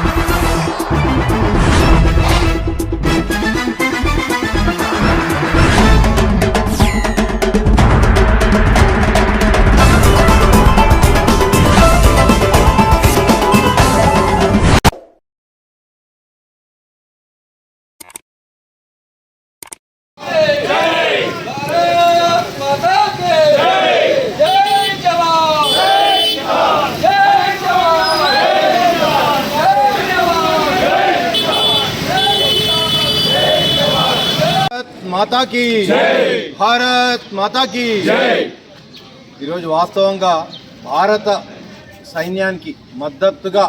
Música మాతా కీ భారత్ మాతా కీ ఈరోజు వాస్తవంగా భారత సైన్యానికి మద్దతుగా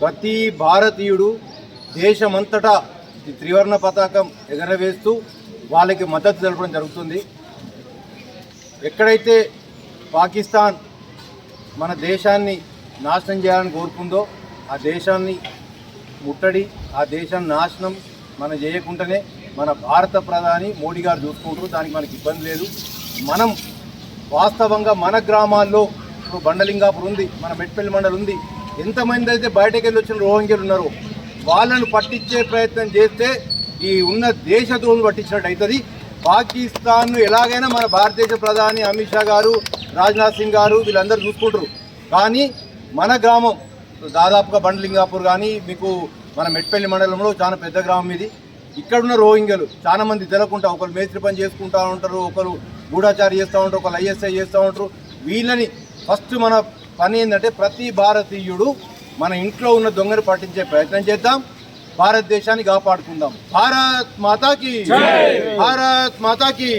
ప్రతి భారతీయుడు దేశమంతటా ఈ త్రివర్ణ పతాకం ఎగరవేస్తూ వాళ్ళకి మద్దతు తెలపడం జరుగుతుంది. ఎక్కడైతే పాకిస్తాన్ మన దేశాన్ని నాశనం చేయాలని కోరుకుందో ఆ దేశాన్ని ముట్టడి ఆ దేశాన్ని నాశనం మనం చేయకుండానే మన భారత ప్రధాని మోడీ గారు చూసుకుంటారు దానికి మనకి ఇబ్బంది లేదు. మనం వాస్తవంగా మన గ్రామాల్లో ఇప్పుడు బండలింగాపూర్ ఉంది మన మెట్పల్లి మండలి ఉంది. ఎంతమంది అయితే బయటకు వెళ్ళి వచ్చిన రోహింగ్యలు ఉన్నారో వాళ్ళను పట్టించే ప్రయత్నం చేస్తే ఈ ఉన్న దేశ పట్టించినట్టు అవుతుంది. పాకిస్తాన్ను ఎలాగైనా మన భారతదేశ ప్రధాని అమిత్ షా గారు రాజ్నాథ్ సింగ్ గారు వీళ్ళందరూ చూసుకుంటారు. కానీ మన గ్రామం దాదాపుగా బండ్లింగాపూర్ కానీ మీకు మన మెట్పల్లి మండలంలో చాలా పెద్ద గ్రామం ఇది. ఇక్కడున్న రోహింగ్యలు చాలా మంది తెలకుంటా ఒకరు మేస్త్రి పని చేసుకుంటా ఉంటారు ఒకరు గూఢాచారి చేస్తూ ఉంటారు ఒకరు ఐఎస్ఐ చేస్తూ ఉంటారు. వీళ్ళని ఫస్ట్ మన పని ఏంటంటే ప్రతి భారతీయుడు మన ఇంట్లో ఉన్న దొంగను పట్టించే ప్రయత్నం చేద్దాం భారతదేశాన్ని కాపాడుకుందాం. భారత్ మాతాకి భారత్ మాతాకి